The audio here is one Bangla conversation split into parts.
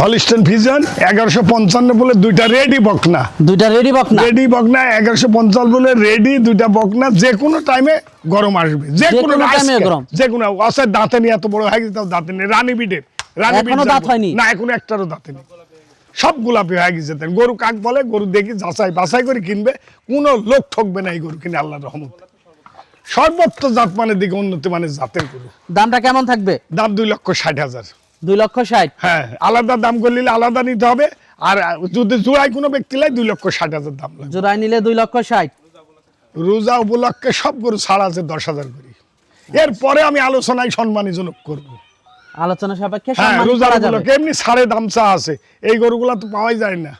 হলিস্টন ফিজন এগারোশো পঞ্চান্ন বলে দুইটা রেডি বকনা। দুইটা রেডি বকনা? রেডি বকনা এগারোশো পঞ্চান্ন বলে রেডি দুইটা বকনা। যে কোনো টাইমে গরম আসবে। যে কোনো আজকে, গরম। যে কোনো অসের দাঁতে নিয়ে এত বড় হয়ে গেছে তাও দাঁতে নেই। রানী বিডের রানী বিড দাঁত হয়নি? না এখনও একটারও দাঁতে নেই। সব গোলাপি হয়ে গেছে তাই গরু কাক বলে গরু দেখি যাচাই বাছাই করে কিনবে। কোনো লোক ঠকবে না এই গরু কিনে আল্লাহর রহমত। সর্বোচ্চ জাত মানে দিকে উন্নতি মানে জাতের গরু। দামটা কেমন থাকবে? দাম দুই লক্ষ ষাট হাজার। দুই লক্ষ ষাট। হ্যাঁ আলাদা দাম করলে আলাদা নিতে হবে আর যদি জোড়ায় কোনো ব্যক্তি লাই দুই লক্ষ ষাট হাজার দাম জোড়ায় নিলে দুই লক্ষ ষাট। রোজা উপলক্ষে সব গরু ছাড় আছে দশ হাজার করি। এরপরে আমি আলোচনায় সম্মানীজনক করব। আলোচনা সাপেক্ষে হ্যাঁ রোজা উপলক্ষে এমনি ছাড়ে দাম চা আছে। এই গরুগুলা তো পাওয়াই যায় না।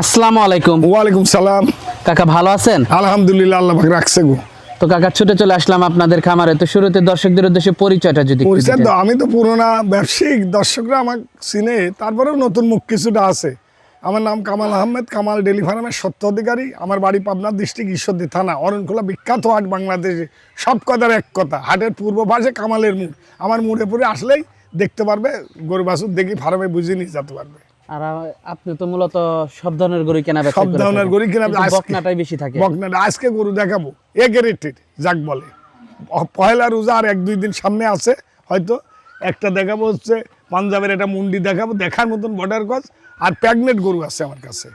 আসসালামু আলাইকুম। ওয়ালাইকুম সালাম। কাকা ভালো আছেন? আলহামদুলিল্লাহ আল্লাহ রাখছে গো। তো কাকা ছুটে চলে আসলাম আপনাদের খামারে। তো শুরুতে দর্শকদের উদ্দেশ্যে পরিচয়টা যদি পরিচয় তো আমি তো পুরোনা ব্যবসায়িক দর্শকরা আমার চিনে। তারপরেও নতুন মুখ কিছুটা আছে। আমার নাম কামাল আহমেদ কামাল ডেলি ফার্মের সত্য অধিকারী। আমার বাড়ি পাবনা ডিস্ট্রিক্ট ঈশ্বরদী থানা অরণখোলা বিখ্যাত হাট বাংলাদেশে। সব কথার এক কথা হাটের পূর্ব পাশে কামালের মুড় আমার মুড়ে পরে আসলেই দেখতে পারবে গরু বাছুর দেখি ফার্মে বুঝিয়ে নিয়ে যেতে পারবে। আর আপনি তো মূলত সব ধরনের গরু কেনা বেচা সব ধরনের গরু কিনা বকনাটাই বেশি থাকে। বকনাটা আজকে গরু দেখাবো। এ যাক বলে। পয়লা রোজা আর এক দুই দিন সামনে আছে হয়তো। একটা দেখাবো হচ্ছে পাঞ্জাবের একটা মুন্ডি দেখাবো দেখার মতন বর্ডার গজ আর প্রেগনেন্ট গরু আছে আমার কাছে?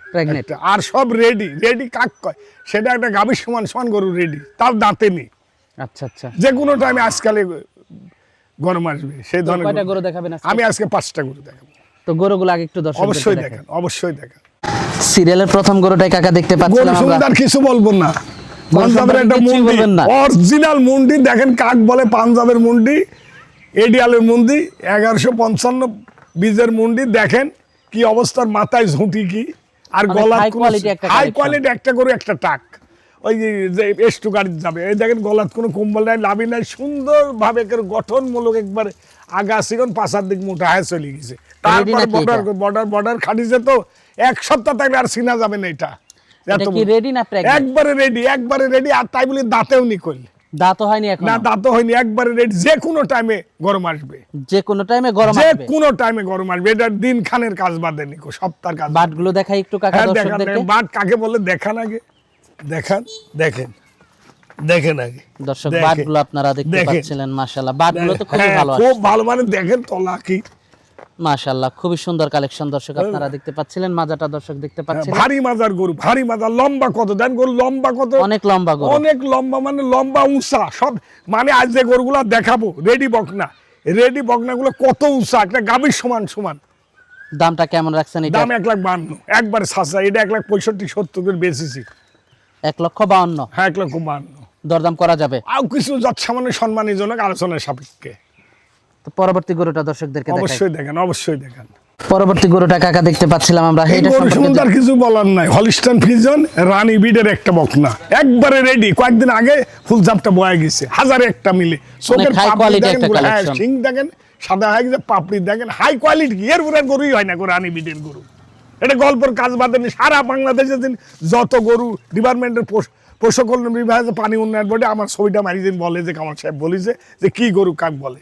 আর সব রেডি রেডি কাক কয়? সেটা একটা গাভীর সমান সমান গরু রেডি তার দাঁতে নেই। আচ্ছা আচ্ছা। যে কোনো টাইমে আজকালে গরম আসবে সেই ধরনের গরু। গরু দেখাবেন আমি আজকে পাঁচটা গরু দেখাবো। তো গরুগুলো আগে একটু দর্শক অবশ্যই দেখেন অবশ্যই দেখেন। সিরিয়ালের প্রথম গরুটাই কাকা দেখতে পাচ্ছিলাম আমরা। কিছু বলব না। পাঞ্জাবের একটা মুন্ডি অরিজিনাল মুন্ডি দেখেন কাক বলে পাঞ্জাবের মুন্ডি এডিয়ালের মুন্ডি এগারোশো পঞ্চান্ন বীজের মুন্ডি দেখেন কি অবস্থার মাথায় ঝুঁটি কি আর গলা হাই কোয়ালিটি একটা করে একটা টাক। ওই যে যে এস্টু গাড়ি যাবে। এই দেখেন গলাত কোনো কম্বল নাই লাভি নাই সুন্দরভাবে গঠনমূলক একবার আগা সিগন পাশার দিক মোটা হয়ে চলে গেছে। তারপর বর্ডার বর্ডার বর্ডার খাটিছে তো এক সপ্তাহ থাকলে আর চিনা যাবে না এটা। একবারে রেডি একবারে রেডি আর তাই বলে দাঁতেও নিকল দাঁতও হয়নি এখন? না দাঁতও হয়নি একবারে রেডি যে কোনো টাইমে গরম আসবে। যে কোনো টাইমে গরম যে কোনো টাইমে গরম আসবে এটা দিন খানের কাজ বাদে নিকো সপ্তাহের কাজ। বাটগুলো দেখাই একটু কাকা হ্যাঁ দর্শকদেরকে। বাট কাকে বলে দেখান আগে? দেখান দেখেন। দেখেন আগে। দর্শক বাটগুলো আপনারা দেখতে পাচ্ছিলেন মাশাআল্লাহ। বাটগুলো তো খুবই হ্যাঁ, ভালো খুব ভালো মানে দেখেন তলা কি মাশাআল্লাহ খুবই সুন্দর কালেকশন দর্শক আপনারা দেখতে পাচ্ছিলেন মাজাটা দর্শক দেখতে হ্যাঁ, পাচ্ছিলেন। ভারী মাজার গরু ভারী মাজার লম্বা কত? দেন গরু লম্বা কত? অনেক লম্বা গরু। অনেক লম্বা মানে লম্বা উঁচা সব মানে আজ যে গরুগুলা দেখাবো রেডি বকনা। রেডি বকনাগুলো কত উঁচা একটা গাভীর সমান সমান। দামটা কেমন রাখছেন এটা? দাম এক লাখ বান্ন একবারে সাসা এটা এক লাখ পঁয়ষট্টি সত্তর করে বেচেছি। এক লক্ষ বাউন্ন। হ্যাঁ এক লক্ষ বান্ন দরদাম করা যাবে। আর কিছু যৎসামান্য সম্মানীজনক আলোচনার সাপেক্ষে। তো পরবর্তী গরুটা দর্শকদেরকে অবশ্যই দেখেন অবশ্যই দেখেন। পরবর্তী গরুটা কাকা দেখতে পাচ্ছিলাম আমরা এটা সম্পর্কে সুন্দর কিছু বলার নাই। হলিস্টান ফিজন রানী বিডের একটা বকনা। একবারে রেডি কয়েকদিন আগে ফুল চাপটা বয়ে গেছে। হাজারে একটা মিলে। চোখের পাপড়ি দেখেন একটা পুরো, হ্যাঁ। শিং দেখেন সাদা হয়ে গেছে পাপড়ি দেখেন। হাই কোয়ালিটি এর উপরে গরুই হয় না গো রানী বিডের গরু। এটা গল্পের কাজ বাদে নেই। সারা বাংলাদেশে যত গরু ডিপার্টমেন্টের পশুকল্যাণ বিভাগে পানি উন্নয়ন বোর্ডে আমার ছবিটা মারি দিন বলে যে কামাল সাহেব বলেছে যে কি গরু কাক বলে।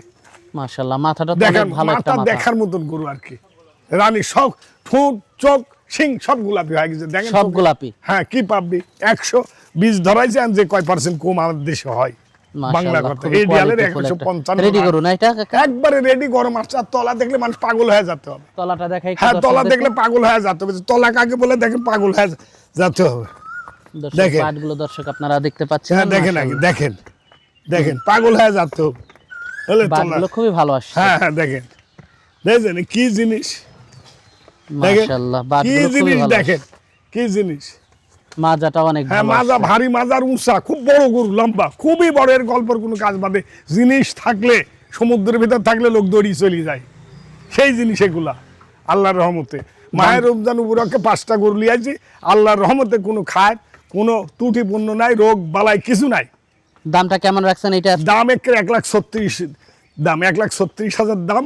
মাশাআল্লাহ মাথাটা দেখেন মাথা দেখার মতন গরু আর কি। রানী সব ঠোঁট চোখ শিং সব গোলাপি হয়ে গেছে। দেখেন সব গোলাপি। হ্যাঁ কি পাবি? একশো বীজ ধরাইছে যে কয় পার্সেন্ট কম আমাদের দেশে হয়। বাংলা কথা। এই ডিয়ালের একশো পঞ্চান্ন রেডি করু এটা? একবারে রেডি গরম আসছে আর তলা দেখলে মানুষ পাগল হয়ে যেতে হবে। তলাটা দেখাই হ্যাঁ তলা দেখলে পাগল হয়ে যেতে হবে। তলা কাকে বলে দেখেন পাগল হয়ে যেতে হবে। দেখেন। পাটগুলো দর্শক আপনারা দেখতে পাচ্ছেন হ্যাঁ দেখেন আগে দেখেন দেখেন পাগল হয়ে যেতে খুবই ভালো আসছে। হ্যাঁ হ্যাঁ দেখেন। দেখছেন কি জিনিস? দেখেন মাশাআল্লাহ কি জিনিস দেখেন? কি জিনিস? মাজাটা অনেক হ্যাঁ মাজা ভারী মাজার উঁচা খুব বড় গরু লম্বা খুবই বড় এর গল্পের কোনো কাজ বাদে। জিনিস থাকলে সমুদ্রের ভিতর থাকলে লোক দড়ি চলে যায়। সেই জিনিস এগুলা আল্লাহর রহমতে। মায়ের রমজান উপরক্ষে পাঁচটা গরু লিয়াছি আল্লাহর রহমতে কোনো খায় কোনো ত্রুটিপূর্ণ নাই রোগ বালাই কিছু নাই। দামটা কেমন রাখছেন এটা দাম এক এক লাখ ছত্রিশ দাম এক লাখ ছত্রিশ হাজার দাম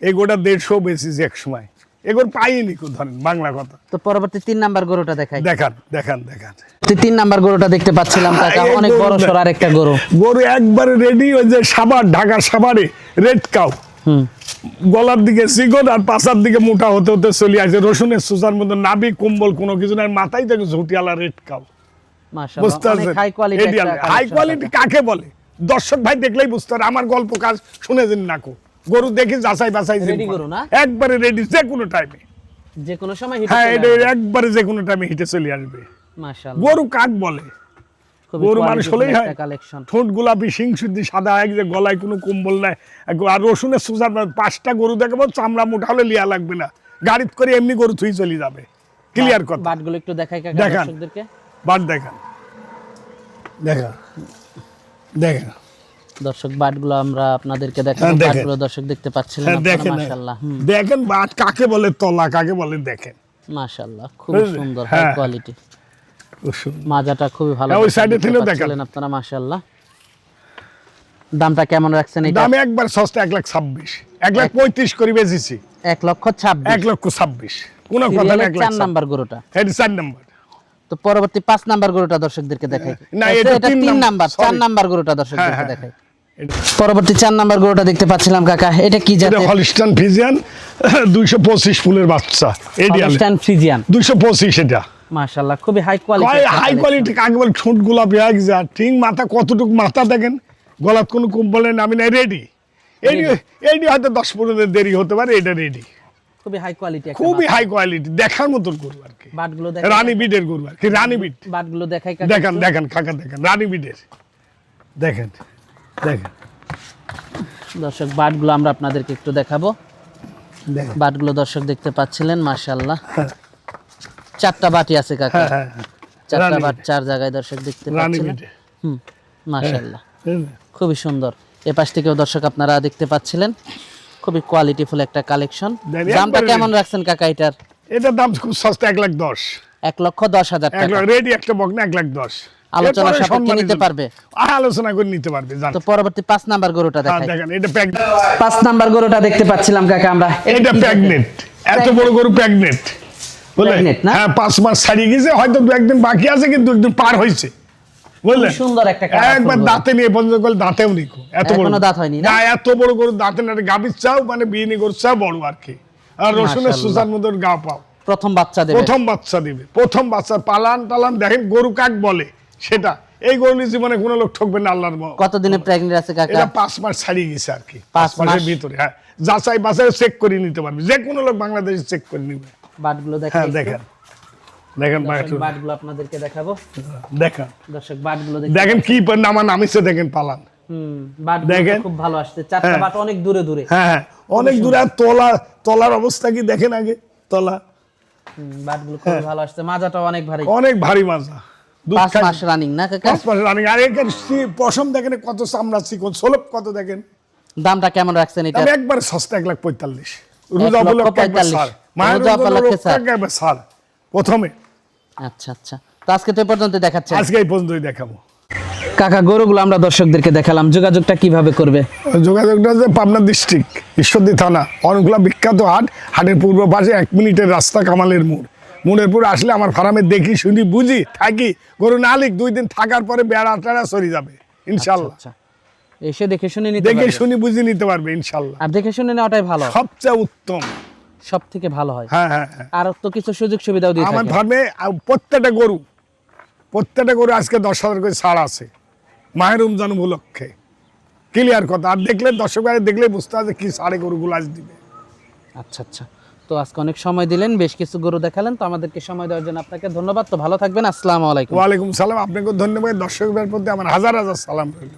এগোটা দেড়শো বেশিস এক সময়। এগোর পাইনি কো ধরেন বাংলা কথা। তো পরবর্তী তিন নাম্বার গরুটা দেখাই। দেখান দেখান দেখান। তিন নাম্বার গরুটা দেখতে পাচ্ছিলাম কাকা অনেক বড় আর একটা গরু। গরু একবারে রেডি ওই যে সাবার ঢাকার সাবারে রেড কাউ হুম। গলার দিকে চিকন আর পাশার দিকে মোটা হতে হতে চলে আসে। রসুনের সুসার মধ্যে নাবি কম্বল কোনো কিছু নাই মাথায় থেকে ঝুটিয়ালা রেড কাউ বুঝতে অনেক হাই কোয়ালিটি হাই কোয়ালিটি কাকে বলে? দর্শক ভাই দেখলেই বুঝতে পারে আমার গল্প কাজ শুনে দিন গরু দেখি যাচাই বাছাই জিন গরু না? একবারে রেডি যে কোনো টাইমে যে কোনো সময় হিট হ্যাঁ এটা একবারে যে কোনো টাইমে হিটে চলে আসবে। মাশাআল্লাহ। গরু কাক বলে? গরু মানুষ হলেই হয়। ঠোঁট গোলাপি শিং শুদ্ধি সাদা এক যে গলায় কোনো কম্বল নাই। আর রসুনের সুসার পাঁচটা গরু দেখাবো চামড়া মোটা হলে লিয়া লাগবে না। গাড়িত করে এমনি গরু থুই চলে যাবে। ক্লিয়ার কথা। বাটগুলো একটু দেখাই কাকা দেখান। দর্শকদেরকে। বাট দেখান। দেখা দেখা দর্শক বাটগুলো আমরা আপনাদেরকে হ্যাঁ, দেখাবো বাটগুলো দর্শক দেখতে পাচ্ছিলেন হ্যাঁ দেখেন। মাশাআল্লাহ দেখেন বাট কাকে বলে তলা কাকে বলে দেখেন। মাশাআল্লাহ খুব সুন্দর হাই হ্যাঁ। কোয়ালিটি মাজাটা খুবই ভালো হ্যাঁ, ওই দেখান। পাচ্ছিলেন আপনারা মাশাআল্লাহ। দামটা কেমন রাখছেন এটা? দামে একবার সস্তা এক লাখ ছাব্বিশ। এক লাখ পঁয়ত্রিশ করে বেচেছি। এক লক্ষ ছাব্বিশ। এক লক্ষ ছাব্বিশ। কোনো কথা না সিরিয়ালের এক লাখ চার ছাব্বিশ। নাম্বার গরুটা। এটা চার নাম্বার। তো পরবর্তী পাঁচ নাম্বার গরুটা দর্শকদেরকে দেখাই। আচ্ছা, এটা তিন নাম্বার, চার নাম্বার গরুটা হ্যাঁ, দর্শকদেরকে হ্যাঁ, দেখাই। পরবর্তী চার নাম্বার গরুটা দেখতে পাচ্ছিলাম কাকা। এটা কি জাতের? হলিস্টান দুইশো পঁচিশ ফুলের বাচ্চা এডিয়াল হলস্টাইন ফ্রিজিয়ান দুইশো পঁচিশ এটা। মাশাআল্লাহ খুবই হাই কোয়ালিটি হাই কোয়ালিটি কাকে বলে ঠোঁট গোলাপি হয়ে আর ঠিক মাথা কতটুকু মাথা দেখেন? গলাত কোনো কম্বলের নামি নাই রেডি এডি এডি হয়তো দশ পনেরো দিন দেরি হতে পারে এটা রেডি খুবই হাই কোয়ালিটি খুবই হাই কোয়ালিটি দেখার মতন গরু আর কি। বাটগুলো দেখাই রানী বিডের গরু আর কি রানী বাটগুলো দেখাই কাকা দেখেন দেখেন কাকা দেখেন রানী বিডের দেখেন দেখেন। দর্শক বাটগুলো আমরা আপনাদেরকে একটু দেখাবো। দেখেন। বাটগুলো দর্শক দেখতে পাচ্ছিলেন মাশাআল্লাহ। চারটা বাটি আছে কাকা। হ্যাঁ হ্যাঁ হ্যাঁ। চারটা বাট চার জায়গায় দর্শক দেখতে পাচ্ছিলেন। হুম মাশাআল্লাহ। খুবই সুন্দর। এ পাশ থেকেও দর্শক আপনারা দেখতে পাচ্ছিলেন। খুবই কোয়ালিটিফুল একটা কালেকশন দামটা কেমন রাখছেন কাকা এটার? এটার দাম খুব সস্তা এক লাখ দশ। এক লক্ষ দশ হাজার টাকা। রেডি একটা বক না এক লাখ দশ। আলোচনা সাপেক্ষে নিতে পারবে? আলোচনা করে নিতে পারবে জান। তো পরবর্তী পাঁচ নাম্বার গরুটা হ্যাঁ দেখাই। দেখেন এটা প্যাক পাঁচ নাম্বার গরুটা দেখতে পাচ্ছিলাম কাকা আমরা। এটা প্রেগনেন্ট এত বড় গরু প্রেগনেন্ট বুঝলেন না? হ্যাঁ পাঁচ মাস ছাড়িয়ে গেছে হয়তো দু একদিন বাকি আছে কিন্তু একদিন পার হয়েছে। বুঝলেন? সুন্দর একটা একবার গরু। দাঁতে নিয়ে পর্যন্ত করলে দাঁতেও নিকো এত বড় দাঁত হয়নি না? না এত বড় গরু দাঁতে না গাভীর চাও মানে বিয়ে গরুর চাও বড় আর কি। আর রসুনের মাশাআল্লাহ। সুসার গা পাও। প্রথম বাচ্চা দেবে। প্রথম বাচ্চা দিবে। প্রথম বাচ্চা পালান টালান দেখেন গরু কাক বলে সেটা। এই গরু নিয়ে জীবনে কোনো লোক ঠকবে না আল্লাহর ম- কতদিনে প্রেগনেন্ট আছে কাকা? এটা পাঁচ মাস ছাড়িয়ে গেছে আর কি। পাঁচ মাসের ভিতরে হ্যাঁ। যাচাই বাছাই চেক করে নিতে পারবে। যে কোনো লোক বাংলাদেশে চেক করে নিবে। বাটগুলো হ্যাঁ দেখেন। দেখেন বাটগুলো আপনাদেরকে দেখাবো। দেখেন। দর্শক বাটগুলো দেখেন কি নামা নামিছে দেখেন পালান। হুম তো দেখেন। খুব ভালো আসছে। চারটা হ্যাঁ। বাট অনেক দূরে দূরে। হ্যাঁ হ্যাঁ। অনেক দূরে। আর তলা তলার অবস্থা কি দেখেন আগে? তলা। বাটগুলো খুব ভালো আসছে। মাজাটাও অনেক ভারী। অনেক ভারী মাজা। পাঁচ মাস রানিং না কাকা? পাঁচ মাসের রানিং আর এখানে পশম দেখেন কত চামড়া চিকন। সোলপ কত দেখেন? দামটা কেমন রাখছেন এটা? একবার সস্তা এক লাখ পঁয়তাল্লিশ। রোজা উপলক্ষে একবার পঁয়তাল্লিশ। মায়ের রোজা উপলক্ষে একবার ছাড়। প্রথমে। আচ্ছা আচ্ছা। তো আজকে তো পর্যন্ত দেখাচ্ছেন আজকে এই পর্যন্তই দেখাবো। কাকা গরুগুলো আমরা দর্শকদেরকে দেখালাম। যোগাযোগটা কীভাবে করবে? যোগাযোগটা যে পাবনা ডিস্ট্রিক্ট ঈশ্বরদী থানা। অনেকগুলা বিখ্যাত হাট হাটের পূর্ব পাশে এক মিনিটের রাস্তা কামালের মোড়। মোড়ের পর আসলে আমার ফার্মে দেখি শুনি বুঝি থাকি। গরু নালিক দুই দিন থাকার পরে বেড়া টেড়া সরি যাবে ইনশাল্লাহ। আচ্ছা এসে দেখে শুনে নিতে দেখে। শুনি বুঝি নিতে পারবে ইনশাল্লাহ। আর দেখে শুনে নেওয়াটাই ভালো। সবচেয়ে উত্তম। সব থেকে ভালো হয়। হ্যাঁ হ্যাঁ হ্যাঁ। আর তো কিছু সুযোগ সুবিধাও দিয়ে আমার ফার্মে প্রত্যেকটা গরু প্রত্যেকটা গরু আজকে দশ হাজার করে ছাড় আছে। মায়ের রমজান উপলক্ষে। ক্লিয়ার কথা। আর দেখলে দর্শক দেখলে বুঝতে হবে কি সাড়ে গরুগুলো আজ দিবে আচ্ছা আচ্ছা। তো আজকে অনেক সময় দিলেন বেশ কিছু গরু দেখালেন তো আমাদেরকে সময় দেওয়ার জন্য আপনাকে ধন্যবাদ। তো ভালো থাকবেন আসসালামু আলাইকুম। ওয়ালাইকুম সালাম। আপনাকে ধন্যবাদ। দর্শকদের প্রতি আমার হাজার হাজার সালাম রইল।